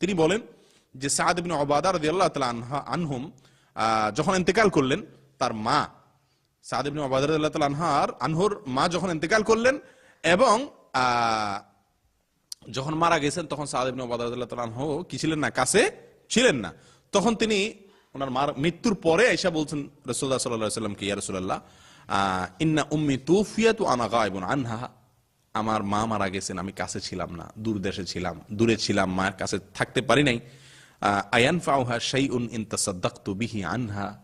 তিনি বলেন যে সাদ ইবনে ওবাদা রাদিয়াল্লাহু তাআলা আনহা আনহুম যখন ইন্তেকাল করলেন তার মা সাদ ইবনে ওবাদা রাদিয়াল্লাহু তাআলা আনহার আনহুর মা যখন ইন্তেকাল করলেন এবং যখন মারা গেছেন তখন সাদ ইবনে ওবাদা রাদিয়াল্লাহু তাআলা আনহু কি ছিলেন না কাছে ছিলেন না। তখন তিনি ওনার মার মৃত্যুর পরে আয়েশা বলছেন রাসূলুল্লাহ সাল্লাল্লাহু আলাইহি ওয়াসাল্লামকে ইয়া রাসূলুল্লাহ আহ, ইন্না উম্মি তুফিয়াতু আনা গায়বুন আনহা। আমার মা মারা গেছেন, আমি কাছে ছিলাম না, দূর দেশে ছিলাম, দূরে ছিলাম, মায়ের কাছে থাকতে পারি নাই। আয়ান ফাউহা ইন তাসাদ্দাকতু বিহি আনহা।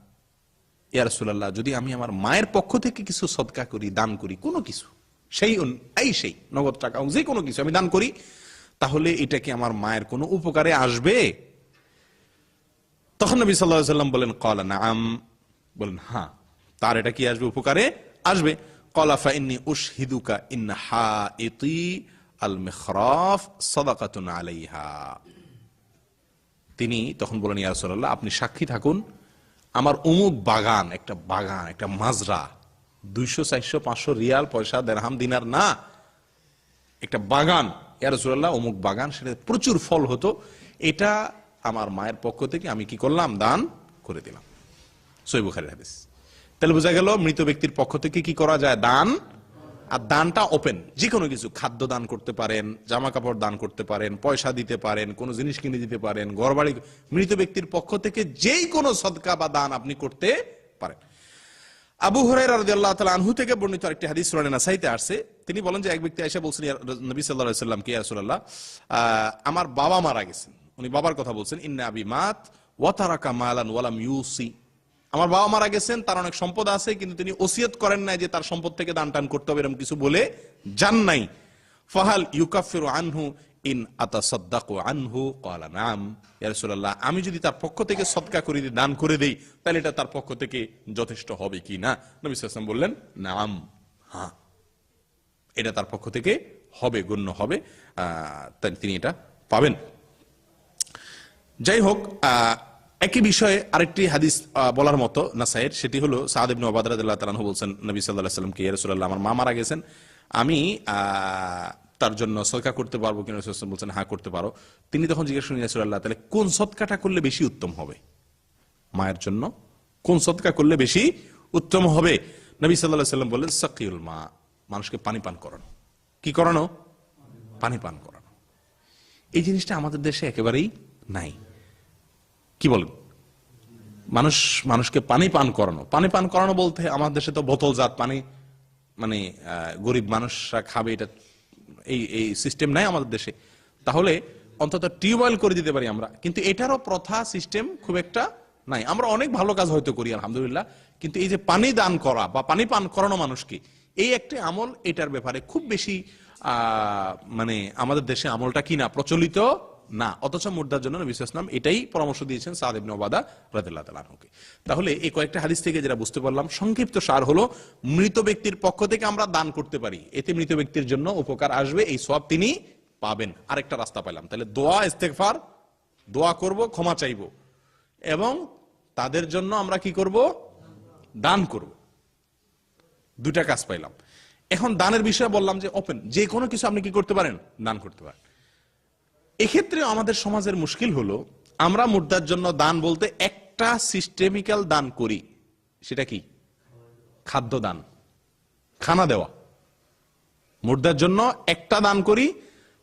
ইয়া রাসূলুল্লাহ, যদি আমি আমার মায়ের পক্ষ থেকে কিছু সদকা করি, দান করি, কোনো কিছু সেই উন- এই সেই নগদ টাকা যে কোনো কিছু আমি দান করি, তাহলে এটা কি আমার মায়ের কোনো উপকারে আসবে? তখন নবী আলাইহি সাল্লাম বলেন, কলা নাম বলেন হ্যাঁ তার এটা কি আসবে, উপকারে আসবে? কলা ফাইন্নি উশহিদুকা ইন হাইতি আল মিখরাফ সাদাকাতুন আলাইহা তিনি তখন বলেন, ইয়া রাসূলুল্লাহ, আপনি সাক্ষী থাকুন। আমার অমুক বাগান, একটা বাগান, একটা মাজরা, দুইশো, চারশো, পাঁচশো রিয়াল, পয়সা, দেড়হাম, দিনার না, একটা বাগান। ইয়া রাসূলুল্লাহ অমুক বাগান সেটা প্রচুর ফল হতো। এটা আমার মায়ের পক্ষ থেকে আমি কি করলাম? দান করে দিলাম। সই বুখারের হাদিস। তাহলে বোঝা গেল মৃত ব্যক্তির পক্ষ থেকে কি করা যায়? দান। আর দানটা ওপেন যে কোনো কিছু খাদ্য দান করতে পারেন জামা কাপড় দান করতে পারেন পয়সা দিতে পারেন কোনো জিনিস কিনে দিতে পারেন ঘর বাড়ি মৃত ব্যক্তির পক্ষ থেকে যেই কোনো সদকা বা দান আপনি করতে পারেন। আবু হুরাইরা রাদিয়াল্লাহু তাআলা আনহু থেকে বর্ণিত আরেকটি হাদিস সুনানে নাসাইতে আসছে। তিনি বলেন যে এক ব্যক্তি এসে বলছেন নবী আলাইহি সাল্লাম কে ইয়া রাসূলুল্লাহ? আহ, আমার বাবা মারা গেছেন। উনি বাবার কথা বলছেন ইন্না আবি মাত ওয়া তারাকা মালান ওয়া লাম ইউসি। আমার বাবা মারা গেছেন, তার অনেক সম্পদ আছে, কিন্তু তিনি ওসিয়ত করেন নাই যে তার সম্পদ থেকে দান টান করতে হবে এরকম কিছু বলে যান নাই। ফাহাল ইউকাফিরু আনহু ইন আতাসাদ্দাকু আনহু, ক্বালা নাম, ইয়া রাসূলুল্লাহ, আমি যদি তার পক্ষ থেকে সদকা করে দিই দান করে দেই, তাহলে এটা তার পক্ষ থেকে যথেষ্ট হবে কি না? নবী ওয়াসাল্লাম বললেন, নাম হ্যাঁ এটা তার পক্ষ থেকে হবে, গণ্য হবে। তিনি এটা পাবেন। যাই হোক একই বিষয়ে আরেকটি হাদিস বলার মতো নাসাইয়ের সেটি হলো সাদ ইবনে ওবাদ রাদিয়াল্লাহু তাআলা বলছেন, নবী সাল্লাল্লাহু আলাইহি ওয়াসাল্লামকে ইয়া আমার মা মারা গেছেন। আমি তার জন্য সদকা করতে পারব কিনা? সাল্লাল্লাহু বলছেন হ্যাঁ করতে পারো। তিনি তখন জিজ্ঞেস করেন রাসূলুল্লাহ, তাহলে কোন সদকাটা করলে বেশি উত্তম হবে? মায়ের জন্য কোন সদকা করলে বেশি উত্তম হবে? নবী সাল্লাল্লাহু ওয়াসাল্লাম বললেন, সাকিউল মা, মানুষকে পানি পান করানো। কি করানো? পানি পান করানো। এই জিনিসটা আমাদের দেশে একেবারেই নাই। কি বলেন? মানুষ, মানুষকে পানি পান করানো। পানি পান করানো বলতে আমাদের দেশে তো বোতলজাত পানি মানে গরিব মানুষরা খাবে, এটা এই এই সিস্টেম নাই আমাদের দেশে। তাহলে অন্তত টিউবওয়েল করে দিতে পারি আমরা। কিন্তু এটারও প্রথা সিস্টেম খুব একটা নাই। আমরা অনেক ভালো কাজ হয়তো করি, আলহামদুলিল্লাহ। কিন্তু এই যে পানি দান করা বা পানি পান করানো মানুষকে, এই একটি আমল এটার ব্যাপারে খুব বেশি মানে আমাদের দেশে আমলটা কি না, প্রচলিত না, অথচ মুর্দার জন্য নবী ইসলাম এটাই পরামর্শ দিয়েছেন সাদ ইবনে ওবাদা তাআলা তাহলে এই কয়েকটা হাদিস থেকে যেটা বুঝতে পারলাম, সংক্ষিপ্ত সার হলো, মৃত ব্যক্তির পক্ষ থেকে আমরা দান করতে পারি। এতে মৃত ব্যক্তির জন্য উপকার আসবে, এই সব তিনি পাবেন। আরেকটা রাস্তা পাইলাম। তাহলে দোয়া, ইস্তেগফার, দোয়া করব, ক্ষমা চাইব। এবং তাদের জন্য আমরা কি করব? দান করব। দুটা কাজ পাইলাম। এখন দানের বিষয়ে বললাম যে ওপেন যে কোনো কিছু আপনি কি করতে পারেন? দান করতে পারেন। এক্ষেত্রে আমাদের সমাজের মুশকিল হলো, আমরা মুদ্রার জন্য দান বলতে একটা সিস্টেমিক্যাল দান করি, সেটা কি? খাদ্য দান, খানা দেওয়া। মুদ্রার জন্য একটা দান করি,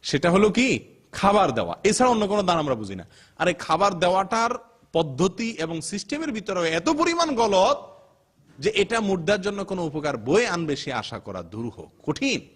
সেটা হলো কি? খাবার দেওয়া। এছাড়া অন্য কোনো দান আমরা বুঝি না। আর এই খাবার দেওয়াটার পদ্ধতি এবং সিস্টেমের ভিতরে এত পরিমাণ গলত যে এটা মুদ্রার জন্য কোনো উপকার বয়ে আনবে সে আশা করা দুরূহ কঠিন।